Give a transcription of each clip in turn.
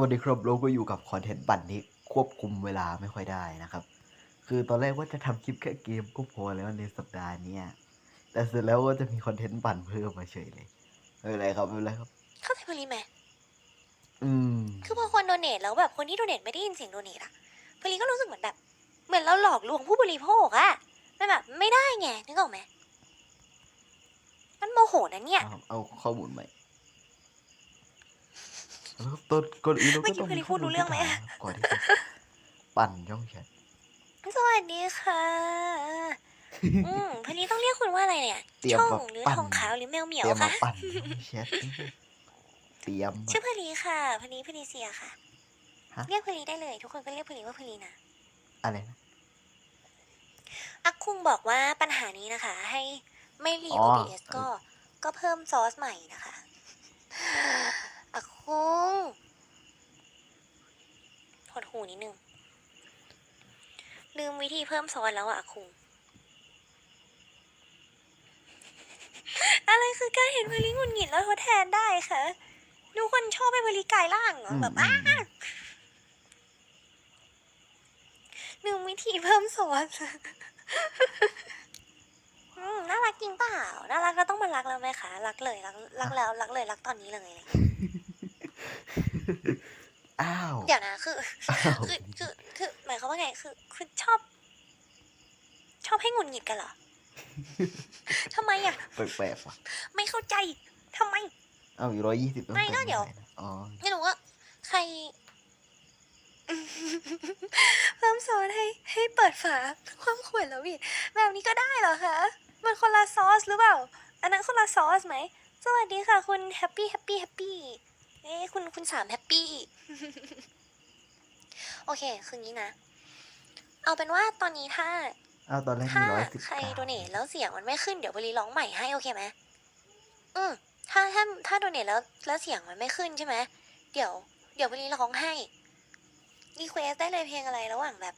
วัสดีครับเราก็อยู่กับคอนเทนต์ปั่นที่ควบคุมเวลาไม่ค่อยได้นะครับ คือตอนแรกว่าจะทำคลิปแค่เกมก็พอแล้วในสัปดาห์เนี้ยแต่เสร็จแล้วก็จะมีคอนเทนต์ปั่นเพิ่มมาเฉยเลยไม่เป็นไรครับไม่เป็นไรครับ เข้าใจพลีไหมอืมคือพอคนโดเนทแล้วแบบคนที่โดเนทไม่ได้ยินเสียงโดเนทอะพลีก็รู้สึกเหมือนแบบ เหมือนเราหลอกลวงผู้บริโภคอะมันแบบไม่ได้ไงนึกออกไหมมันโมโหนะเนี่ยเอาเอาข้อมูลใหม่ แล้วต้นก่อนอื่นเราเมื่ก็อกี้ต้องพลีพูดรู้เรื่องไหมอะก่อนที่จะปั่นช่องแชทสวัสดีค่ะ อืมพลีต้องเรียกคุณว่าอะไรเนี่ยเตรียมช่องมาหรือปั่นทองขาวหรือแมวเหมียเตวรียมมาคะปั่นช่องแชทเตรียมชื่อพลีค่ะพลีพลีเสียค่ะฮะเรียกพลีได้เลย ทุกคนก็เรียกพลีว่าพลีนะอะไรนะอักคุงบอกว่าปัญหานี้นะคะ ให้ไม่รีอ๋อ OBS ก็ก็เพิ่มซอสใหม่นะคะ อักคุงหดหูนิดนึง ลืมวิธีเพิ่มซอสแล้วอะอักคุงอะไรคือการเห็นพลิงุนหงิดแล้วทดแทนได้คะดูคนชอบไปพลิกายล่างเหรออืมแบบอือ้ามอืมลืมวิธีเพิ่มซอสอืมน่ารักจริงเปล่า น่ารักก็ต้องมารักแล้วไหมคะ รักเลย รักรักแล้ว รักเลย รักตอนนี้เลย อ้าวเดี๋ยวนะคืออ้าวคือคือคือหมายความว่าไงคือคือชอบ ชอบให้หงุดหงิดกันเหรอทำไมอะแปลกๆว่ะไม่เข้าใจทำไมเอาอีกร้อยยี่สิบไม่ก็เดี๋ยวอ๋อไม่รู้ว่าใครเพิ่มซอสให้ให้เปิดฝาความขวดแล้วพี่แบบนี้ก็ได้เหรอคะมันคนละซอสหรือเปล่า อันนั้นคนละซอสไหม สวัสดีค่ะ คุณแฮปปี้แฮปปี้แฮปปี้ เอ้คุณคุณสามแฮปปี้ โอเค คืองี้นะ เอาเป็นว่าตอนนี้ถ้าเอาตอนแรกมีถ้าร้อยสิบใครเก้าโดเนทแล้วเสียงมันไม่ขึ้นเดี๋ยวบริร้องใหม่ให้โอเคไหมอืมถ้าถ้าถ้าโดเนทแล้วแล้วเสียงมันไม่ขึ้นใช่ไหมเดี๋ยว เดี๋ยวบริร้องให้รีเควสได้เลยเพลงอะไรระหว่างแบบ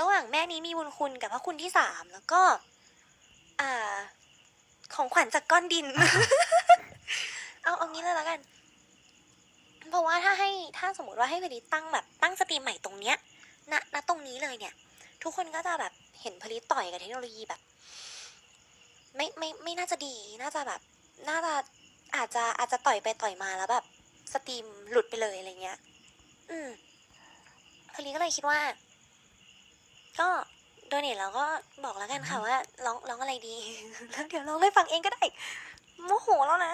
ระหว่างแม่นี้มีบุญคุณกับพระคุณที่สามแล้วก็ อ่า ของขวัญจากก้อนดิน เอาเอางี้เลยแล้วกัน เพราะว่าถ้าให้ถ้าสมมติว่าให้พลิตตั้งแบบตั้งสตรีมใหม่ตรงเนี้ยณณตรงนี้เลยเนี่ย ทุกคนก็จะแบบเห็นพลิตต่อยกับเทคโนโลยีแบบ ไม่ไม่ไม่น่าจะดี น่าจะแบบน่าจะอาจจะอาจจะต่อยไปต่อยมาแล้วแบบสตรีมหลุดไปเลยอะไรเงี้ย อืมพลิตก็เลยคิดว่า ก็โดเนทแล้วก็บอกแล้วกันค่ะว่าร้องร้องอะไรดีแล้วเดี๋ยวร้องให้ฟังเองก็ได้โมโหแล้วนะ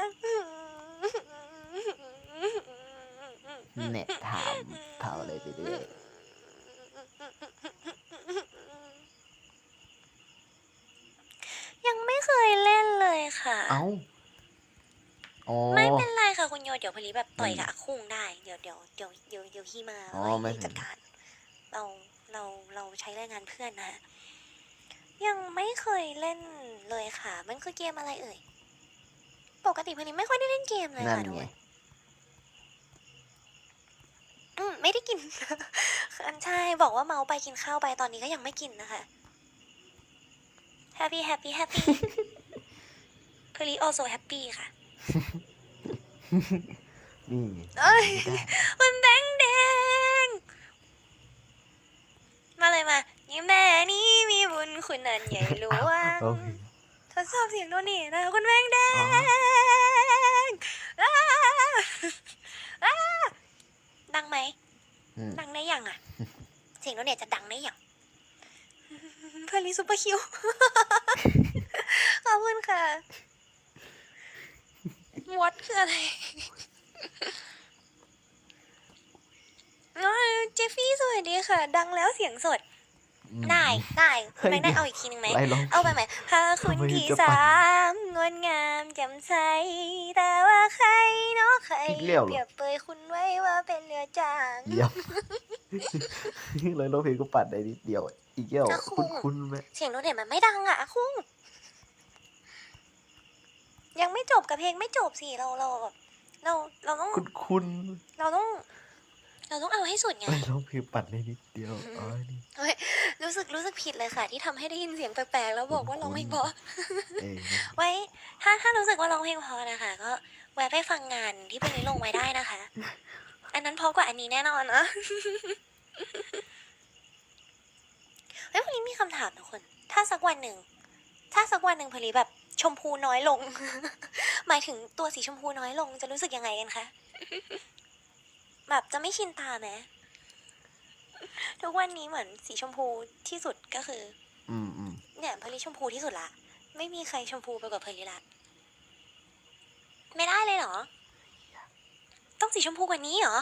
เน็ตถามถามอะไรไปเรื่อยยังไม่เคยเล่นเลยค่ะ เอ้าอ๋อ ไม่เป็นไรค่ะคุณโยเดี๋ยวพลีแบบต่อยกับอาคุงได้ เดี๋ยวเดี๋ยวเดี๋ยวเดี๋ยวเดี๋ยวพี่มาอ๋อไว้ไม่จัดการ เราเราเราใช้แรงงานเพื่อนนะฮะยังไม่เคยเล่นเลยค่ะ มันคือเกมอะไรเอ่ย ปกติพลีไม่ค่อยได้เล่นเกมเลยนั่นค่ะทุกไง คน อืมไม่ได้กินใช่บอกว่าเมาไปกินข้าวไปตอนนี้ก็ยังไม่กินนะคะ happy happy happy พลี also happy ค่ะนี่เอ้ยไม่ได้มันแดงแดง มาเลยมานี่แม่นี่มีบุญคุณนันใหญ่หลวงโอเคทดสอบเสียงโน่นนี่นะคุณแมงแดอ๋องอ้าอ้า ดังไหม อืมดังได้ยังอะ เสียงโนเนตจะดังได้ยังเพลิซูเปอร์คิว ขอบคุณค่ะวอตคืออะไรอ้าวเจฟฟี่สวัสดีค่ะ ดังแล้วเสียงสดอืม ได้ได้คุณเฮ้ยแบงค์ได้เอาอีกทีหนึ่งไหมไล่ลองเอาไปไหมพาคุณทำไมที่จะปั่นสามงดงามแจ่มใสแต่ว่าใครเนาะใครอีกแล้วเหรอ เปรียบเปรยคุณไว้ว่าเป็นเรือจางเดี๋ยวเลยร้องเพลงก็ปัดได้นิดเดียว อีกเดียวอะครู คุ้นคุ้นๆไหมเสียงโน้ตเห็นมันไม่ดังอะอาคุ้งยังไม่จบกับเพลงไม่จบสิเราเราแบบเราเราต้องคุ้นคุ้นเราต้อง เราต้องเอาให้สุดไงๆเลยร้องเพลงปัดได้นิดเดียวอ๋อนี่ รู้สึกรู้สึกผิดเลยค่ะ ที่ทำให้ได้ยินเสียงแปลกๆแล้วบอกว่าร้องเพลงเพราะเอ้ยไว้ถ้าถ้ารู้สึกว่าร้องเพลงเพอนะคะ ก็แวะไปฟังงานที่เป็นนี้ลงไว้ได้นะคะ อันนั้นเพราะกว่าอันนี้แน่นอนนะ เฮ้ยพลีมีคำถามทุกคน ถ้าสักวันหนึ่ง ถ้าสักวันหนึ่งพลีแบบชมพูน้อยลง หมายถึงตัวสีชมพูน้อยลงจะรู้สึกยังไงกันคะ แบบจะไม่ชินตาไหม ทุกวันนี้เหมือนสีชมพูที่สุดก็คือ อืมอืมเนี่ยเพลิชมพูที่สุดละ ไม่มีใครชมพูไปกว่าเพลิละไม่ได้เลยเหรอ ต้องสีชมพูกว่านี้เหรอ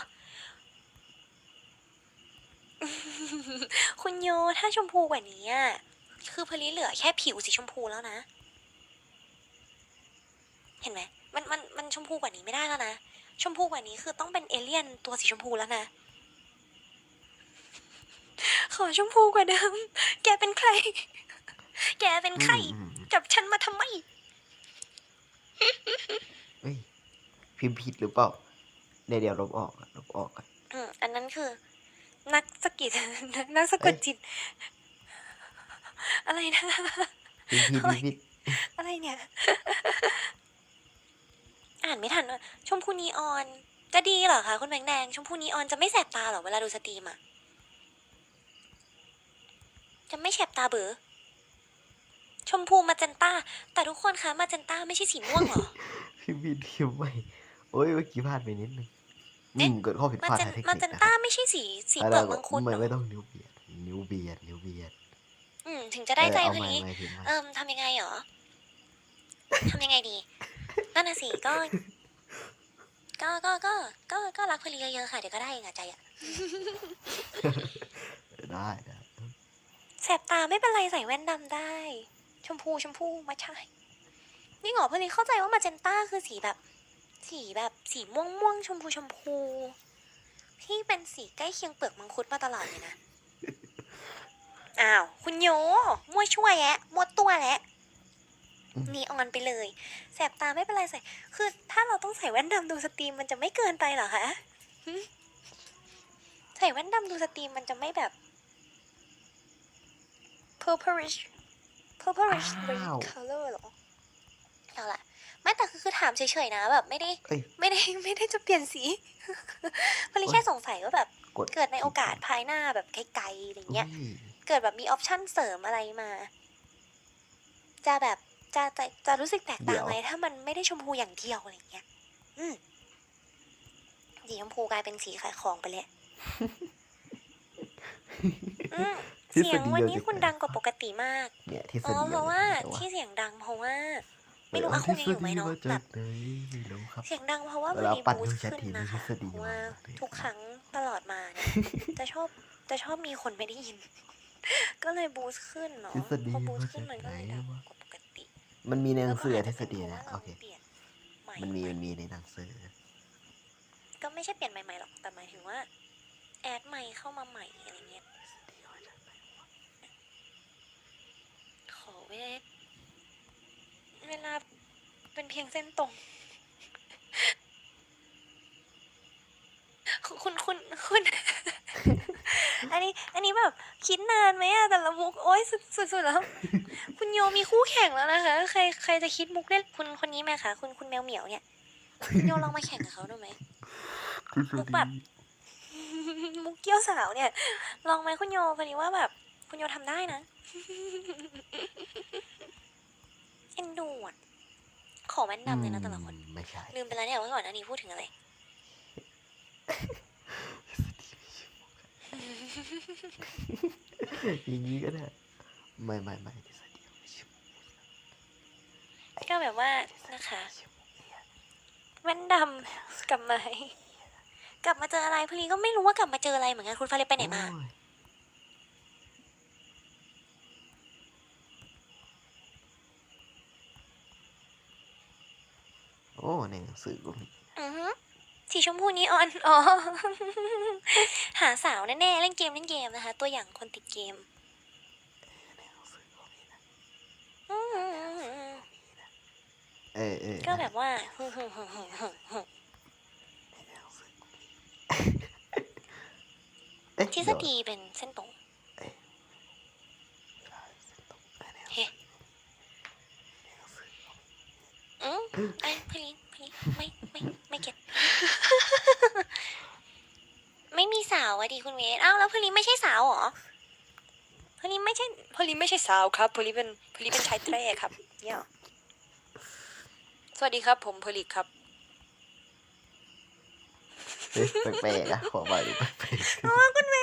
คุณโยถ้าชมพูกว่านี้อะคือเพลิเหลือแค่ผิวสีชมพูแล้วนะ เห็นไหมมันมันมันชมพูกว่านี้ไม่ได้แล้วนะ ชมพูกว่านี้คือต้องเป็นเอเลี่ยนตัวสีชมพูแล้วนะ ขอชมพูกว่าเดิม แกเป็นใคร แกเป็นใคร อืมอืมจับฉันมาทำไมเฮ้ยพิมพ์ผิดหรือเปล่าเดี๋ยวเดี๋ยวลบออกอะลบออกก่อนอืมอันนั้นคือ นักสะกิด นักสะกดจิต อะไรนะ พิมพ์ผิดพิมพ์ผิดอะไรเนี่ย อ่านไม่ทันอะชมพูนีออน จะดีเหรอคะคุณแบงค์แดง ชมพูนีออนจะไม่แสบตาเหรอเวลาดูสตรีมอะ จะไม่แสบตาเบอชมพูมาเจนต้า แต่ทุกคนคะมาเจนต้าไม่ใช่สีม่วงเหรอพิมพ์ผิดพิมพ์ไม่โอ้ยเมื่อกี้พลาดไปนิดนึงเอ๊ะ อืมเกิดข้อผิดมาพลาดเจนทางเทคมานิคเจนนะคต้ารับไม่ใช่สีสีอะไรเปลือกก็มังคุดเหรไม่อไม่ต้องนิ้วเบียด นิ้วเบียด นิ้วเบียดอืมถึงจะได้ใจเออพเอาอใหม่ดีใหม่พิมพ์ใหม่เอิมทำยังไงเหรอ ทำยังไงดี นั่นน่ะสิก็ ก็ก็ก็ก็ก็รักพลีเยอะๆค่ะ เดี๋ยวก็ได้เองอะใจอะได้ได้ แสบตาไม่เป็นไรใส่แว่นดำได้ ชมพูชมพูมาใช่นี่หงอพลีเข้าใจว่ามาเจนต้าคือสีแบบ สีแบบสีม่วงม่วงๆชมพูชมพูที่เป็นสีใกล้เคียงเปลือกมังคุดมาตลอดเลยนะอ้าว คุณโยมั่วช่วยแยะมั่วตัวแหละนีออนไปเลย แสบตาไม่เป็นไรใส่ คือถ้าเราต้องใส่แว่นดำดูสตรีมมันจะไม่เกินไปเหรอคะหึใส่แว่นดำดูสตรีมมันจะไม่แบบ purplish purplish อ้าว color เหรอเอาล่ะไม่แต่คือคือถามเฉยๆนะแบบไม่ได้เอ้ยไม่ได้ไม่ได้จะเปลี่ยนสีพอลีแค่สงสัยว่าแบบกด เกิดในโอกาสภายหน้าแบบไกลๆอะไรเงี้ย อุ้ยเกิดแบบมีออปชั่นเสริมอะไรมา จะแบบจะจะจะรู้สึกแตกต่างไหมถ้ามันไม่ได้ชมพูอย่างเดียวอะไรเงี้ย อืมสีชมพูกลายเป็นสีขายของไปเลยอืม ทฤษเสียงฎีวันดีนี้ยวคุณดังกว่าปกติมาก เนี่ยทฤษอ๋อ ฎีเพราะว่าดียวที่เสียงดังเพราะว่า ไม่เอรู้ออาคุงยังอยู่ไหมทฤษฎีเนาะมาแบจากบไหนไม่รู้ครับเสียงดังเพราะว่าเวมันลามีปั่นบูสดูแชทขึ้นทีนะมีทฤคะษฎีเพราะว่ามาเลยทุกครั้งตลอดมาเนี่ยจะชอบจะชอบมีคนไม่ได้ยิน ก็เลยบูสต์ขึ้นเนาะทฤษฎีพอบูสมาต์ขึ้นมันจากก็ไหนเลยดังวะกว่าปกติมันมีในหนังสือแล้วก็ทฤอาจษจะฎีเป็นนะเพราะว่าโอเคเราเปลี่ยนใหมันมีใหมันมีในหนังสือ ก็ไม่ใช่เปลี่ยนใหม่ๆหรอกแต่หมายถึงว่า แอดใหม่เข้ามาใหม่อะไรเงี้ยขอ เวทเวลาเป็นเพียงเส้นตรง คุณคุณคุณ อันนี้ อันนี้แบบคิดนานไหมอะแต่ละมุกโอ้ยสุดสุดสุดแล้ว คุณโยมีคู่แข่งแล้วนะคะ ใครใครจะคิดมุกเล่นคุณคนนี้ไหมคะคุณคุณแมวเหมียวเนี่ยคุณโยลองมาแข่งกับเขาดูไหมทฤษมุกฎีแบบมุกเกี้ยวสาวเนี่ย ลองไหมคุณโยพอดีว่าแบบ คุณโยทำได้นะ เอ็นดูอะ ขอแว่นดำเลยนะแต่ละคนอืมไม่ใช่ ลืมไปแล้วเนี่ยว่าก่อนอันนี้พูดถึงอะไร อย่างนี้ก็ได้ ไม่ไม่ไม่ทฤษฎีไม่ใช่ก็แบบว่านะคะแว่นดำกลับมาให้กลับมาเจออะไรพอดีก็ไม่รู้ว่ากลับมาเจออะไรเหมือนกันคุณฟาเรสไปไหนมา โอ้ยโอ้ ในหนังสือก็มีอือฮึสีชมพูนี้ออนอ๋อหาสาวแน่ๆเล่นเกมเล่นเกมนะคะ ตัวอย่างคนติดเกมในหนังสือก็มีนะอืมเออเออก็แบบว่าในหนังสือก็มีเอ๊ะทฤษเดี๋ยวฎีเป็นเส้นตรงเฮ้อืมไอ้พลีพลี ไม่ไม่ไม่เก็ตอะดีคุณเวทอ้าวแล้วพลีไม่ใช่สาวเหรอพลีไม่ใช่พลีไม่ใช่สาวครับพลีเป็นพลีเป็นชายแท้ครับเนี่ยสวัสดีครับ ผมพลีครับเฮ้ยแปลกๆอะขอมาดิแปลกอ๋อคุณเว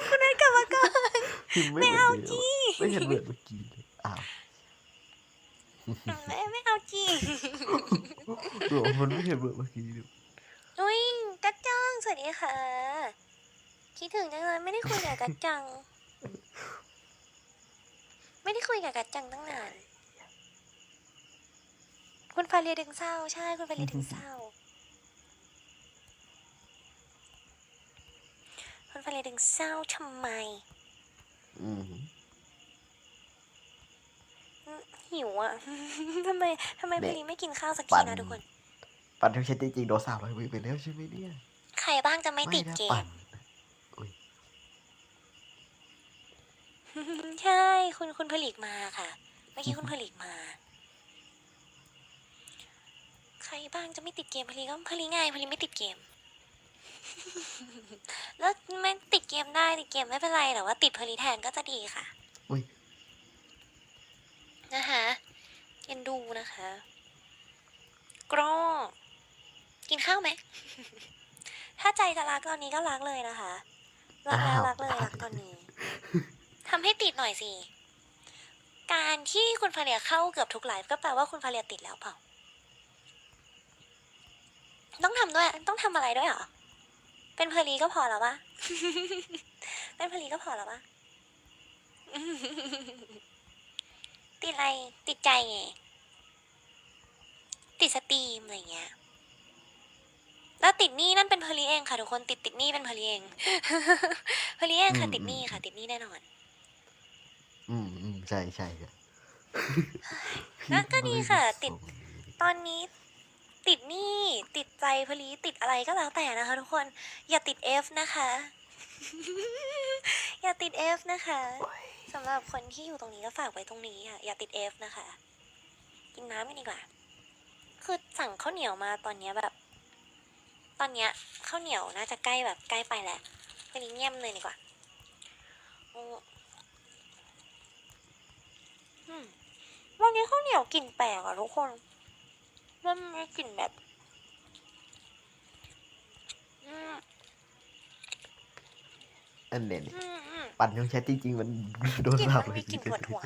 ทคุณเวทกลับมาก่อนๆพิมพ์ไม่ไม่เหมือนเอาเดิจีมไม่เห็นเหมือนเมื่อกี้เลยอ้าวไม่ไม่เอาจี โอ้มันไม่เห็นเหมือนเมื่อกี้เลยอุ้ยกัจจังสวัสดีค่ะ คิดถึงจังเลยไม่ได้คุยกับกัจจัง ไม่ได้คุยกับกัจจังตั้งนาน คุณฟาเรียดึงเศร้าใช่คุณฟาเรียดึงเศร้า คุณฟาเรียดึงเศร้าทำไมอืมหิวอะ ทำไมทำไมเด็พกลีไม่กินข้าวสักปั่ทีนนะทุกคน ปั่นทุกชนิดจริงๆโดนสามร้อยวิไปแล้วใช่ไหมเนี่ยใครบ้างจะไม่ติดนะเกปั่มนอุ้ยใช่ คุณคุณผลิกมาค่ะ เมื่อกี้คุณผลิกมา ใครบ้างจะไม่ติดเกมผลิก็ผลิง่ายผลิไม่ติดเกม แล้วไม่ติดเกมได้ติดเกมไม่เป็นไรแต่ว่าติดผลิแทนก็จะดีค่ะอุ้ยนะคะเอ็นดูนะคะ กรอ กินข้าวไหม ถ้าใจจะรักตอนนี้ก็รักเลยนะคะ รักแล้วรักเลยรักตอนนี้ทำให้ติดหน่อยสิ การที่คุณฟาเรียเข้าเกือบทุกไลฟ์ก็แปลว่าคุณฟาเรียติดแล้วเปล่า ต้องทำด้วย ต้องทำอะไรด้วยเหรอ เป็นเพลีก็พอแล้ววะเป็นเพลีก็พอแล้ววะติดอะไร ติดใจไงติดสตรีมอะไรเงี้ย แล้วติดหนี้นั่นเป็นเพลีเองค่ะทุกคนติดติดหนี้เป็นเพลีเอง เพลีเองค่ะอืม ติดหนี้อืมค่ะ ติดหนี้แน่นอนอืมอืมใช่ใช่ครับก็ก็ดีค่ะ ติดส่งตอนนี้ ติดหนี้ติดใจพลีติดอะไรก็แล้วแต่นะคะ ทุกคนอย่าติด F นะคะ อย่าติด F นะคะสำหรับคนที่อยู่ตรงนี้ก็ฝากไว้ตรงนี้อะอย่าติด F นะคะ กินน้ำกันดีกว่า คือสั่งข้าวเหนียวมาตอนเนี้ยแบบ ตอนเนี้ยข้าวเหนียวน่าจะใกล้แบบใกล้ไปแล้วพลีเงียบเลยดีกว่าอืมอืมวันนี้ข้าวเหนียวกลิ่นแปลกอะทุกคนมันมีกลิ่นแบบอืมอันเด่นอืมอืมปั่นช่องแชทจริง ๆ มันโดนกลิ่นสามัมนร้อยมีกลิ่นถั่วถั่ว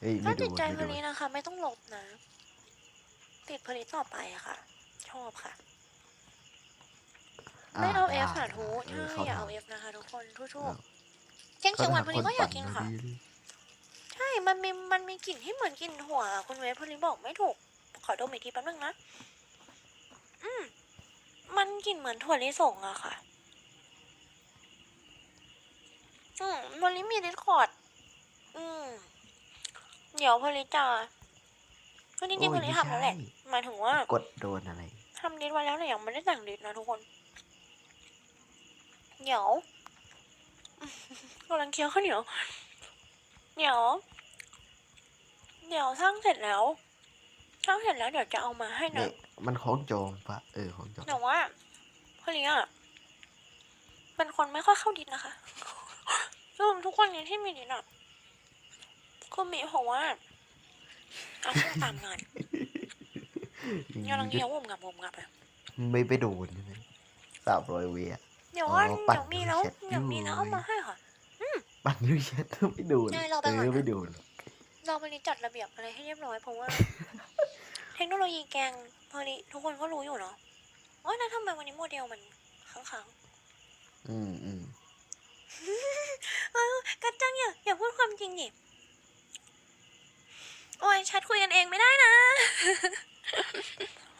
เฮ้ยถ้าไม่ติดูดใจไม่พดูลีนะคะ ไม่ต้องลบนะ ติดพลีต่อไปอะค่ะ ชอบค่ะ ไม่เอาเอฟค่ะทูใช่อย่าเอาเอฟนะคะทุกคนทุกๆแกงเขียวหวานพลีก็อยากกินค่ะ ใช่ มันมีมันมีกลิ่นที่เหมือนกลิ่นถั่วอะคุณเวฟพลีบอกไม่ถูก ขอดมอีกทีแป๊บนึงนะ อืม มันกลิ่นเหมือนถั่วลิสงอะค่ะ อืมวันนี้มีดิสคอร์ด อืม เดี๋ยวพลิจะ ก็จริงๆพลิทำแล้วแหละหมายถึงว่า กดโดนอะไรทำดิสไว้แล้วแต่ยังไม่ได้แต่งดิสนะทุกคน เดี๋ยวกำลังเคี้ยวข้าวเหนียว เดี๋ยว เดี๋ยวสร้างเสร็จแล้วสร้างเสร็จแล้วเดี๋ยวจะเอามาให้เนี่นะยมันของจองปะเออของจองแต่ว่าพลีอะเป็นคนไม่ค่อยเข้าดิสนะคะซึ่งทุกวันนี้ที่มีดิสอะก็มีเพราะว่า เอาพวกตามงานกำลังเคี้ยววมกับวมกับอะไม่ไปโดนใช่ไหมสามร้อยเวียเดี๋ยวว่าอ๋อปั่นเดี๋ยวมีแล้วแชทเดี๋ยวมีแล้วอยู่เอามาให้ค่ะปั่นยูแชทไม่โดนได้เราไปเอก่อนอนะไม่โดนเราวันนี้จัดระเบียบอะไรให้เรียบร้อยเพราะว่าเทคโนโลยีแกงพอดีทุกคนก็รู้อยู่เนาะว่าแล้วทำไมวันนี้โมเดลมันค้างๆอืมอืมเออกัจจังอย่าอย่าพูดความจริงดิ โอ้ยแชทคุยกันเองไม่ได้นะ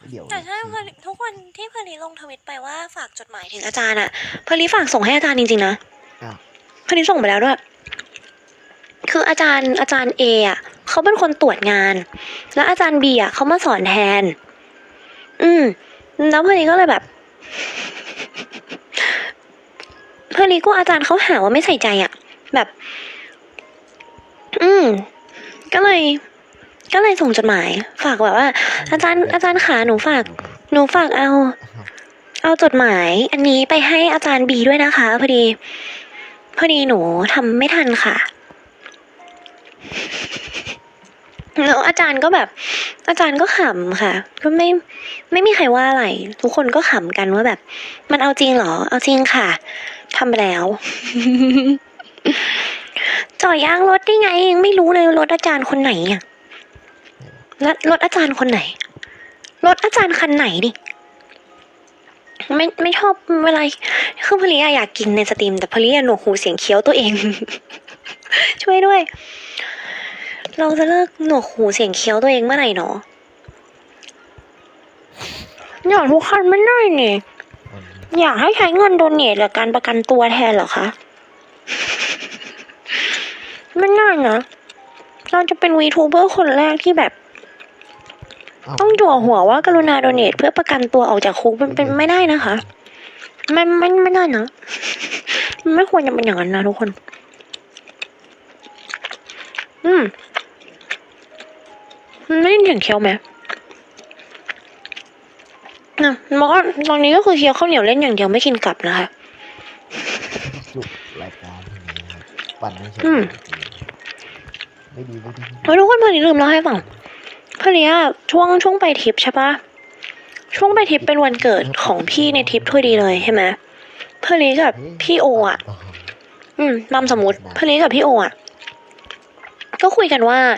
เดี๋ยวแต่ถ้าคือพลิทุกคนที่พลีลงทวิตไปว่าฝากจดหมายถึงอาจารย์อะพลีฝากส่งให้อาจารย์จริงๆนะอ้าวพลีส่งไปแล้วด้วย คืออาจารย์อาจารย์เออะเขาเป็นคนตรวจงาน แล้วอาจารย์บีอะเขามาสอนแทน อืม แล้วพลีก็เลยแบบพลีก็อาจารย์เขาหาว่าไม่ใส่ใจอะแบบ อืม ก็เลย ก็เลยส่งจดหมาย ฝากแบบว่า อาจารย์อาจารย์ขาหนูฝาก หนูฝากเอา เอาจดหมาย อันนี้ไปให้อาจารย์บีด้วยนะคะ พอดี พอดีหนูทำไม่ทันค่ะแล้วอาจารย์ก็แบบ อาจารย์ก็ขำค่ะ ก็ไม่ไม่มีใครว่าอะไร ทุกคนก็ขำกันว่าแบบ มันเอาจริงเหรอ เอาจริงค่ะทำไปแล้วจ่อยางรถได้ไง ยังไม่รู้เลยรถอาจารย์คนไหนอะ แล้วรถอาจารย์คนไหน รถอาจารย์คันไหนดิ ไม่ไม่ชอบเวลาคือพลีอะอยากกินในสตรีม แต่พลีอะหนวกหูเสียงเคี้ยวตัวเอง ช่วยด้วย เราจะเลิกหนวกหูเสียงเคี้ยวตัวเองเมื่อไหร่เนาะอยากทุกคันไม่ได้นี่ยวันนี้อยากให้ใช้เงินโดเนทหรือการประกันตัวแทนเหรอคะ ไม่น่านะ เราจะเป็นวีทูเบอร์คนแรกที่แบบ ต้องจั่วหัวว่ากรุณาโดเนทเพื่อประกันตัวออกจากคุกเป็นเป็นไม่ได้นะคะไม่ไม่ไม่ได้นะมันไม่ควรจะเป็นอย่างนั้นนะทุกคน อืมมันไม่ได้ยินเสียงเคี้ยวไหมนะบอกว่าตอนนี้ก็คือเคี้ยวข้าวเหนียวเล่นอย่างเดียวไม่กินกลับนะคะจุกรายการที่นี้ครับปั่นไม่ใช่อืมไม่ดีไม่ดีเฮ้ยทุกคนพอดีลืมเล่าให้ฟัง พอดีอะช่วงช่วงไปทริปใช่ปะช่วงไปทริปเป็นวันเกิดของพี่ในทริปพอดีเลยใช่ไหมพอดีกับพี่โออะต่ออืมนามสมมติพอดีกับพี่โออะก็คุยกันว่า